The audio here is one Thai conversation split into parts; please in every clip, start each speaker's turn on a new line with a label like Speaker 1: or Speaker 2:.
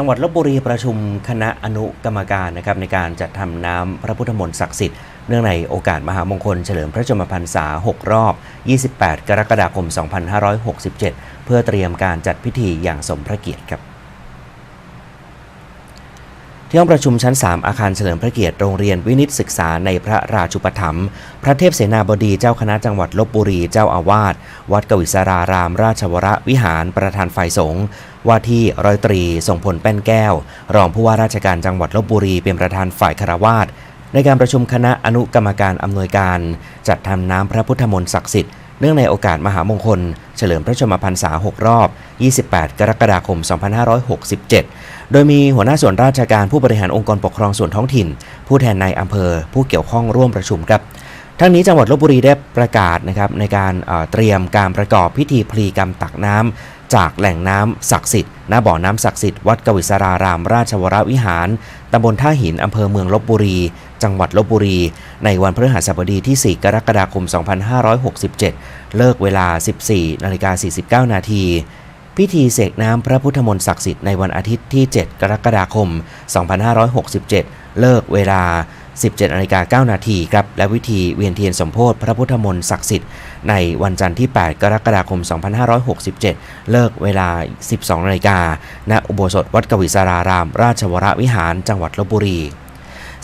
Speaker 1: จังหวัดลบบุรีประชุมคณะอนุกรรมการนะครับในการจัดทำน้ำพระพุทธมนต์ศักดิ์สิทธิ์เนื่องในโอกาสมหามงคลเฉลิมพระชนมพรรษา 6 รอบ 28 กรกฎาคม 2567 เพื่อเตรียมการจัดพิธีอย่างสมพระเกียรติครับ ที่ห้องประชุมชั้น 3 อาคารเฉลิมพระเกียรติโรงเรียนวินิตศึกษาในพระราชุปถัมภ์พระเทพเสนาบดีเจ้าคณะจังหวัดลบบุรีเจ้าอาวาสวัดกวิสาราราม ราชวรวิหารประธานฝ่ายสงฆ์ว่าที่ร้อยตรีทรงพลแป้นแก้ว รองผู้ว่าราชการจังหวัดลบบุรีเป็นประธานฝ่ายคารวาสในการประชุมคณะอนุกรรมการอำนวยการ จัดทำน้ำพระพุทธมนต์ศักดิ์สิทธิ์ เนื่องในโอกาสมหามงคล เฉลิมพระชนมพรรษา 6 รอบ 28 กรกฎาคม 2567 โดยมีหัวหน้าส่วนราชการผู้บริหารองค์กรปกครองส่วนท้องถิ่น ผู้แทนในายอำเภอ ผู้เกี่ยวข้องร่วมประชุมครับทั้งนี้จังหวัดลบบุรีได้ประกาศนะครับในการเอ่อเตรียมการประกอบพิธีพลีกรรมตักน้ำ จากแหล่งน้ำศักดิ์สิทธิ์ณบ่อน้ำศักดิ์สิทธิ์วัดกวิสารารามราชวรวิหารตำบลท่าหินอำเภอเมืองลบบุรี จังหวัดลบบุรี ในวันพฤหัสบดีที่ 4 กรกฎาคม 2567 เลิกเวลา 14นาฬิกา49 นาทีพิธีเสกน้ำพระพุทธมนต์ศักดิ์สิทธิ์ในวันอาทิตย์ที่ 7 กรกฎาคม 2567 เลิกเวลา 17นาฬิกา9นาทีครับ และวิธีเวียนเทียนสมโพธิพระพุทธมนต์ศักดิ์สิทธิ์ ในวันจันทร์ที่ 8 กรกฎาคม 2567 เลิกเวลา 12นาฬิกาณอุโบสถวัดกวิสาราราม ราชวรวิหาร จังหวัดลบบุรี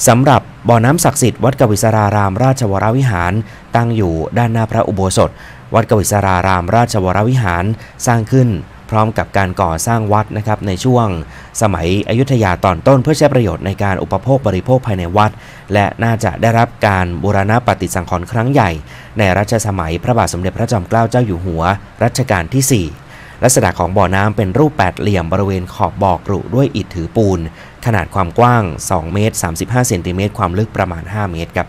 Speaker 1: สำหรับบ่อน้ำศักดิ์สิทธิ์วัดกวิสาราราม ราชวรวิหาร ตั้งอยู่ด้านหน้าพระอุโบสถ วัดกวิสาราราม ราชวรวิหาร สร้างขึ้น พร้อมกับการก่อสร้างวัดนะครับในช่วงสมัยอยุธยาตอนต้นเพื่อใช้ประโยชน์ในการอุปโภคบริโภคภายในวัด และน่าจะได้รับการบูรณะปฏิสังขรณ์ครั้งใหญ่ ในรัชสมัยพระบาทสมเด็จพระจอมเกล้าเจ้าอยู่หัว รัชกาลที่ 4ลักษณะของบ่อน้ำเป็นรูปแปดเหลี่ยมบริเวณขอบบ่อกรุด้วยอิฐถือปูน ขนาดความกว้าง 2 เมตร 35 เซนติเมตร ความลึกประมาณ 5 เมตรครับ